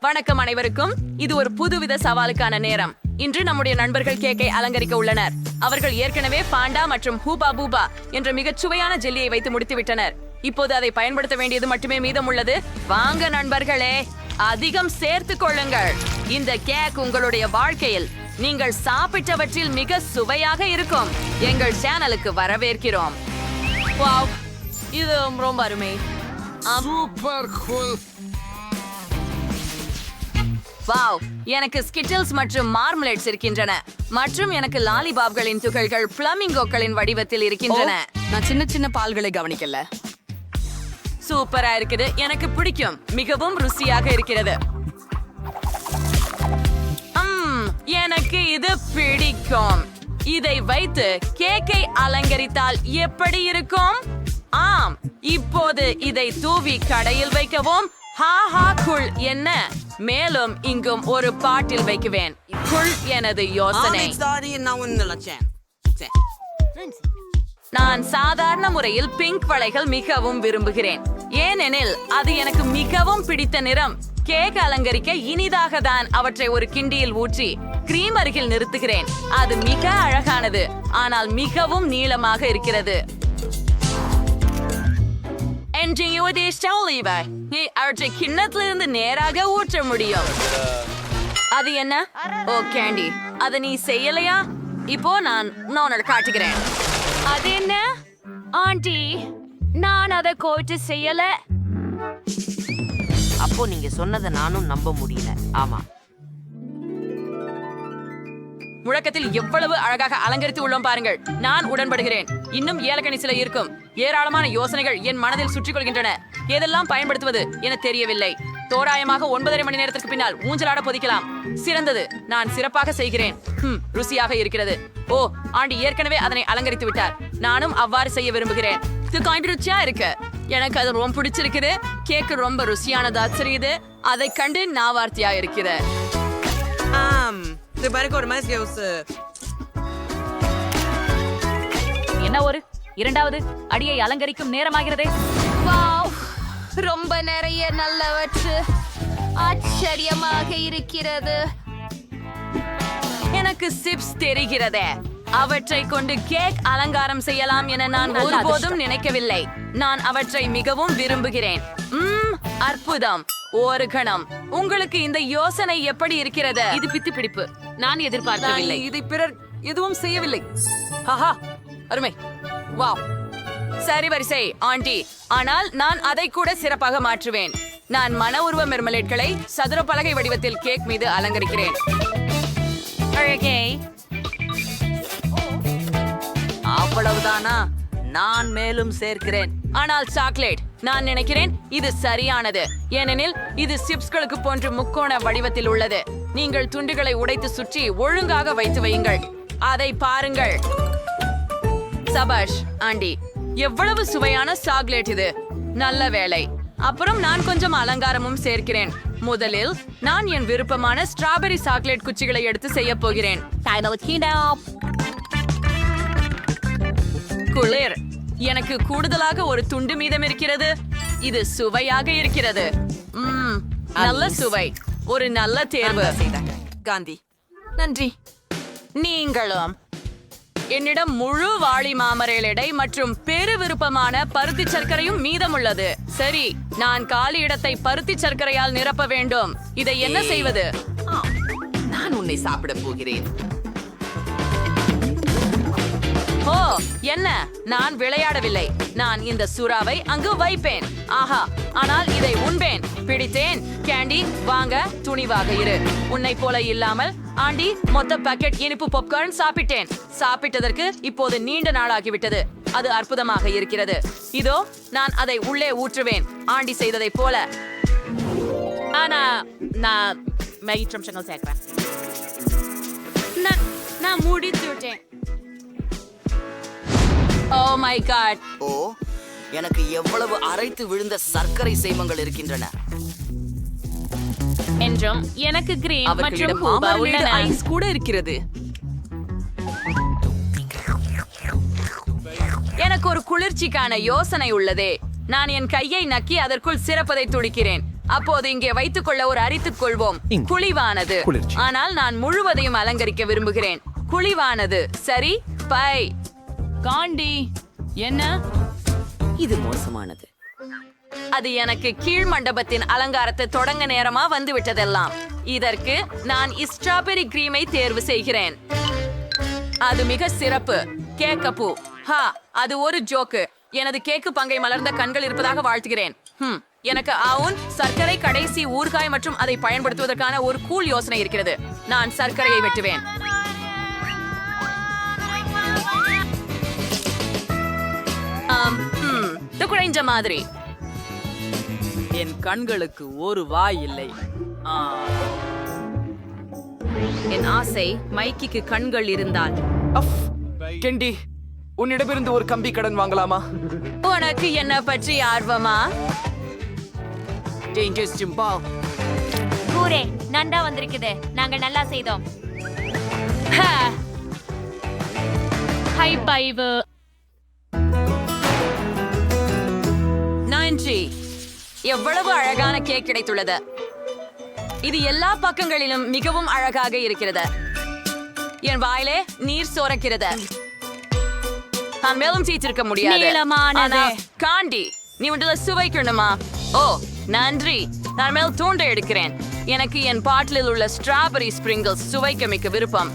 வணக்கம் அனைவருக்கும். இது ஒரு புதுவித சவாலுக்கான நேரம். இன்று நம்முடைய நண்பர்கள் கேக்கை அலங்கரிக்க உள்ளனர். அவர்கள் ஏற்கனவே பாண்டா மற்றும் ஹூபா பூபா என்ற மிகச் சுவையான ஜெல்லியை வைத்து முடித்து விட்டனர் இப்போது அதை பயன்படுத்த வேண்டியது மட்டுமே மீதம் உள்ளது வாங்க நண்பர்களே அதிகம் சேர்த்து கொள்ளுங்கள். இந்த கேக் உங்களுடைய வாழ்க்கையில் நீங்கள் சாப்பிட்டவற்றில் மிக சுவையாக இருக்கும். எங்கள் சேனலுக்கு வரவேற்கிறோம். வாவ் இது ரொம்ப அருமை. சூப்பர் கூல் வாவ் எனக்கு ஸ்கிட்டில்ஸ் மற்றும் மார்மலேட்ஸ் இருக்கின்றன. மற்றும் எனக்கு லாலிபாப்களின் துகள்கள் பிளமிங்கோக்களின் வடிவத்தில் இருக்கின்றன. நான் சின்ன சின்ன பால்களை கவனிக்கல. சூப்பரா இருக்குது. எனக்கு பிடிக்கும். மிகவும் ருசியாக இருக்கிறது. எனக்கு இது பிடிக்கும். இதை வைத்து கேக்கை அலங்கரித்தால் எப்படி இருக்கும்? ஆம் இப்போது இதை தூவி கடையில் வைக்கவும். ஹா ஹா குள் என்ன? மேலும் இங்கும் ஒரு பாட்டில் வைக்குவேன். குள் எனது யோசனை. நான் சாதாரண முறையில் பிங்க் வளைகள் மிகவும் விரும்புகிறேன். ஏனெனில் அது எனக்கு மிகவும் பிடித்த நிறம். கேக் அலங்கரிக்க இனிதாக தான் அவற்றை ஒரு கிண்டியில் ஊற்றி கிரீம் அருகில் நிறுத்துகிறேன். அது மிக அழகானது. ஆனால் மிகவும் நீளமாக இருக்கிறது. என்ஜிஓடி ஸ்டௌலிவை நீ அவற்றை கிண்ணத்திலிருந்து நேராக ஊற்ற முடியும் அது என்ன ஓ கேண்டி அத நீ செய்யலையா இப்போ நான் நான் உனக்கு காட்டுகிறேன் அது என்ன ஆண்டி நான் அதை கோட்டு செய்யல அப்போ நீங்க சொன்னதை நானும் நம்ப முடியல. ஆமா. முழக்கத்தில் எவ்வளவு அழகாக அலங்கரித்து உள்ளோம் பாருங்கள். நான் உடன்படுகிறேன். இன்னும் ஏலக்கணி சில இருக்கும். ஏராளமான யோசனைகள் என் மனதில் சுற்றிக் கொள்கின்றன. எதெல்லாம் பயன்படுத்துவது என தெரியவில்லை. தோராயமாக ஒன்பதரை மணி நேரத்திற்கு பின்னால் ஊஞ்சலாட பொதிக்கலாம். சிறந்தது. நான் சிறப்பாக செய்கிறேன். ஹம், ருசியாக இருக்கிறது. ஓ ஆண்டி ஏற்கனவே அதனை அலங்கரித்து விட்டார். நானும் அவ்வாறு செய்ய விரும்புகிறேன். இது காய்ந்து ருச்சியா இருக்கு? எனக்கு அது ரொம்ப பிடிச்சிருக்குது. கேக்கு ரொம்ப ருசியானதா தெரியுது. அதை கண்டு நாவார்த்தியா இருக்குது ஆம். இது பாருங்க ஒரு மாதிரி என்ன ஒரு? இரண்டாவது அடியை அலங்கரிக்கும் நேரமாகிறதே. ரொம்ப நிறைய நல்லவற்று ஆச்சரியமாக இருக்கிறது. எனக்கு சிப்ஸ் தெரிகிறதே. அவற்றை கொண்டு கேக் அலங்காரம் செய்யலாம் என நான் ஒருபோதும் நினைக்கவில்லை. நான் அவற்றை மிகவும் விரும்புகிறேன். அற்புதம். ஒரு கணம். உங்களுக்கு இந்த யோசனை எப்படி இருக்கிறது? இது பித்து பிடிப்பு. நான் எதிர்பார்க்கவில்லை. இதை பிறர் எதுவும் செய்யவில்லை. அருமை. வாவ். சரி வரிசை ஆண்டி. ஆனால் நான் அதை கூட சிறப்பாக மாற்றுவேன். நான் மன உருவ மெர்மலேட்களை சதுர பலகை வடிவத்தில் கேக் மீது அலங்கரிக்கிறேன். அழகே. அவ்வளவுதானா? நான் மேலும் சேர்க்கிறேன். ஆனால் சாக்லேட் நான் நினைக்கிறேன் இது சரியானது. ஏனெனில் இது சிப்ஸ்களுக்கு போன்ற முக்கோண வடிவத்தில் உள்ளது. நீங்கள் துண்டுகளை உடைத்து சுற்றி ஒழுங்காக வைத்து வையுங்கள். அதை பாருங்கள். சபாஷ் ஆண்டி எவ்வளவு சுவையான சாக்லேட் இது. நல்ல வேலை. அப்புறம் நான் கொஞ்சம் அலங்காரமும் சேர்க்கிறேன். முதலில் நான் என் விருப்பமான ஸ்ட்ராபெரி சாக்லேட் குச்சிகளை எடுத்து செய்ய போகிறேன். குளிர். எனக்கு கூடுதலாக ஒரு துண்டு மீதம் இருக்கிறது. இது சுவையாக இருக்கிறது. நல்ல சுவை. ஒரு நல்ல தேர்வு. காந்தி நன்றி. நீங்களும். என்னிடம் முழு வாளி மாமரேலடை மற்றும் பெரு விருப்பமான பருத்தி சர்க்கரையும் மீதமுள்ளது. சரி நான் காலி இடத்தை பருத்தி சர்க்கரையால் நிரப்ப வேண்டும். இதை என்ன செய்வது? நான் உன்னை சாப்பிட போகிறேன். ஓ என்ன? நான் விளையாடவில்லை. நான் இந்த சுறாவை அங்கு வைப்பேன். ஆஹா ஆனால் இதை உண்பேன். பிடித்தேன். கேண்டி வாங்க துணிவாக இரு. உன்னை போல இல்லாமல் ஆண்டி மொத்த பாக்கெட் இனிப்பு பாப்கார்ன் சாப்பிட்டேன். சாப்பிட்டதற்கு இப்போது நீண்ட நாளாகிவிட்டது. அது அற்புதமாக இருக்கிறது. இதோ நான் அதை உள்ளே ஊற்றுவேன். ஆண்டி செய்ததைப் போல. ஆனா நான் மேகி சம்சங்கள் சேர்க்கிறேன். நான் நான் முடித்து விட்டேன். ஓ மை காட் ஓ எனக்கு எவ்வளவு அரைத்து விழுந்த சர்க்கரை சேமங்கள் இருக்கின்றன. என்றும் எனக்கு கிரீம் மற்றும் ஹூபா உள்ளன ஐஸ் கூட இருக்கிறது. எனக்கு ஒரு குளிர்ச்சிக்கான யோசனை உள்ளதே. நான் என் கையை நக்கி அதற்குள் சிறப்பதை துடிக்கிறேன். அப்போது இங்கே வைத்துக் கொள்ள ஒரு அரித்துக் கொள்வோம். குளிர்ச்சி. ஆனால் நான் முழுவதையும் அலங்கரிக்க விரும்புகிறேன். குழிவானது. சரி பை. காண்டி. என்ன? இது மோசமானது. அது எனக்கு கீழ் மண்டபத்தின் அலங்காரத்தை தொடங்க நேரமா வந்து விட்டதெல்லாம் இதற்கு நான் ஸ்ட்ராபெரி கிரீமை தேர்வு செய்கிறேன். அது மிக சிறப்பு. கேக்கப்பூ ஹா அது ஒரு ஜோக்கு. எனது கேக்கு பங்கை மலர்ந்த கண்கள் இருப்பதாக வாழ்த்துகிறேன். ஹம், எனக்கு அவுன் சர்க்கரை கடைசி ஊறுகாய் மற்றும் அதை பயன்படுத்துவதற்கான ஒரு கூல் யோசனை இருக்கிறது. நான் சர்க்கரையை வெட்டுவேன். குறைஞ்ச மாதிரி. என் கண்களுக்கு ஒரு வாய் இல்லை என் ஆசை மைக்கிக்கு கண்கள் இருந்தால். கெண்டி உன்னிடமிருந்து ஒரு கம்பி கடன் வாங்கலாமா? உனக்கு என்ன பற்றி ஆர்வமா? டேஞ்சர்ஸ் ஜிம்பா. கூரே நண்டா வந்திருக்குது. நாங்க நல்லா செய்தோம். ஹை. பைவு எவ்வளவு அழகான கேக் கிடைத்துள்ளது. இது எல்லா பக்கங்களிலும் மிகவும் அழகாக இருக்கிறது. என் வாயிலே நீர் சோரக்கிறது நான் மேலும் சீச்சிருக்க முடியாது. ஆனா, காண்டி நீ உண்டுல சுவைக்கணுமா? ஓ நன்றி. நான் மேல் தூண்ட எடுக்கிறேன். எனக்கு என் பாட்டிலில் உள்ள ஸ்ட்ராபெரி ஸ்பிரிங்கிள்ஸ் சுவைக்க மிக்க விருப்பம்.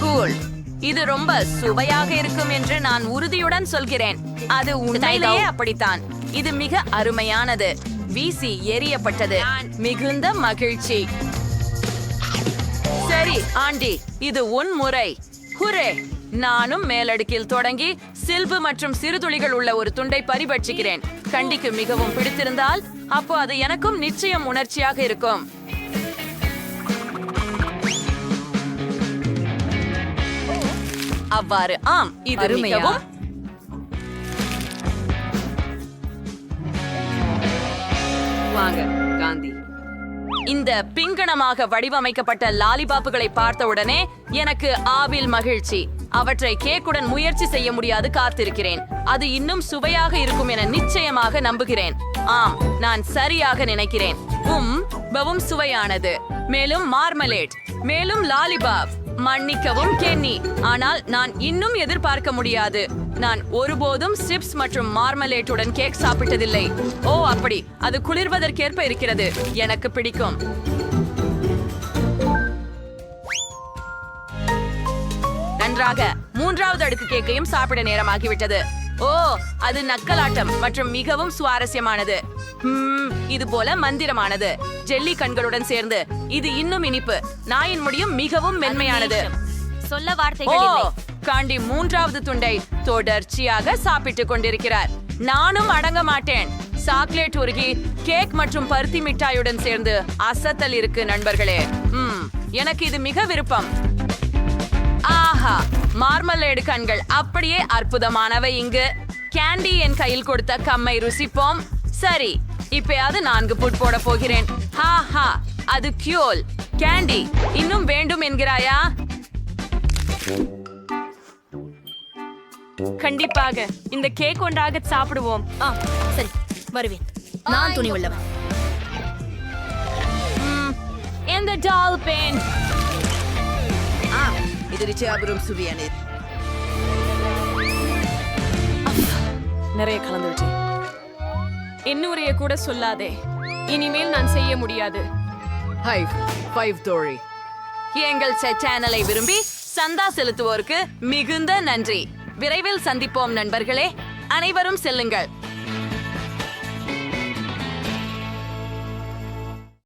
கூல் இது ரொம்ப சுவையாக இருக்கும் என்று நான் உறுதியுடன் சொல்கிறேன். அது உண்மையிலேயே அப்படித்தான். இது மிக அருமையானது. வீசி எரியப்பட்டது மிகுந்த மகிழ்ச்சி. சரி ஆண்டி இது உன் முறை. ஹுரே நானும் மேலடுக்கில் தொடங்கி சில்பு மற்றும் சிறுதுளிகள் உள்ள ஒரு துண்டை பரிபட்சிக்கிறேன். கண்டிக்கு மிகவும் பிடித்திருந்தால் அப்போ அது எனக்கும் நிச்சயம் உணர்ச்சியாக இருக்கும். அவ்வாறு ஆம் இது? மிகவும் வாங்க காந்தி. இந்த பிங்கணமாக வடிவமைக்கப்பட்ட லாலிபாப்புகளை பார்த்தவுடனே எனக்கு ஆவில் மகிழ்ச்சி. அவற்றை கேக்குடன் முயற்சி செய்ய முடியாது காத்திருக்கிறேன். அது இன்னும் சுவையாக இருக்கும் என நிச்சயமாக நம்புகிறேன். ஆம் நான் சரியாக நினைக்கிறேன். உம் பவும் சுவையானது. மேலும் மார்மலேட். மேலும் லாலிபாப். மன்னிக்கவும் கென்னி. ஆனால் நான் இன்னும் எதிர்பார்க்க முடியாது. நான் ஒருபோதும் சிப்ஸ் மற்றும் மார்மலேட்டுடன் கேக் சாப்பிட்டதில்லை. ஓ அப்படி. அது குளிர்வதற்கேற்ப இருக்கிறது. எனக்கு பிடிக்கும். நன்றாக. மூன்றாவது அடுக்கு கேக்கையும் சாப்பிட நேரமாகிவிட்டது. ஓ அது நக்கலாட்டம் மற்றும் மிகவும் சுவாரஸ்யமானது. இது போல மந்திரமானது. ஜெல்லி கண்களுடன் சேர்ந்து இது இன்னும் இனிப்பு. நாயின் முடியும் மிகவும் மென்மையானது. சொல்ல வார்த்தைகள் இல்லை. காண்டி மூன்றாவது துண்டை தொடர்ச்சியாக சாப்பிட்டுக் கொண்டிருக்கிறார். நானும் அடங்க மாட்டேன். சாக்லேட் உருகி கேக் மற்றும் பருத்தி மிட்டாயுடன் சேர்ந்து அசத்தல் இருக்கு நண்பர்களே. ம் எனக்கு இது மிக விருப்பம். ஆஹா மார்மலேடு கண்கள். அப்படியே அற்புதமானவை இங்கு. கேண்டி என் கையில் கொடுத்த கம்மை ருசிப்போம். சரி இப்பயாவது நான்கு புட் போட போகிறேன். ஹா ஹா. அது கியோல். கேண்டி இன்னும் வேண்டும் என்கிறாயா? கண்டிப்பாக. இந்த கேக் ஒன்றாக சாப்பிடுவோம். ஆ சரி. வருவேன். நான் துணி உள்ளவன் இந்த டால் பென்? ஆ இது நிச்சயாபுரம் சுவையானது நிறைய கலந்து விட்டேன் என்னுடைய கூட சொல்லாதே. இனிமேல் நான் செய்ய முடியாது. ஃபைவ் ஃபைவ் தோழி. எங்கள் சேனலை விரும்பி சந்தா செலுத்துவோருக்கு மிகுந்த நன்றி. விரைவில் சந்திப்போம் நண்பர்களே. அனைவரும் செல்லுங்கள்.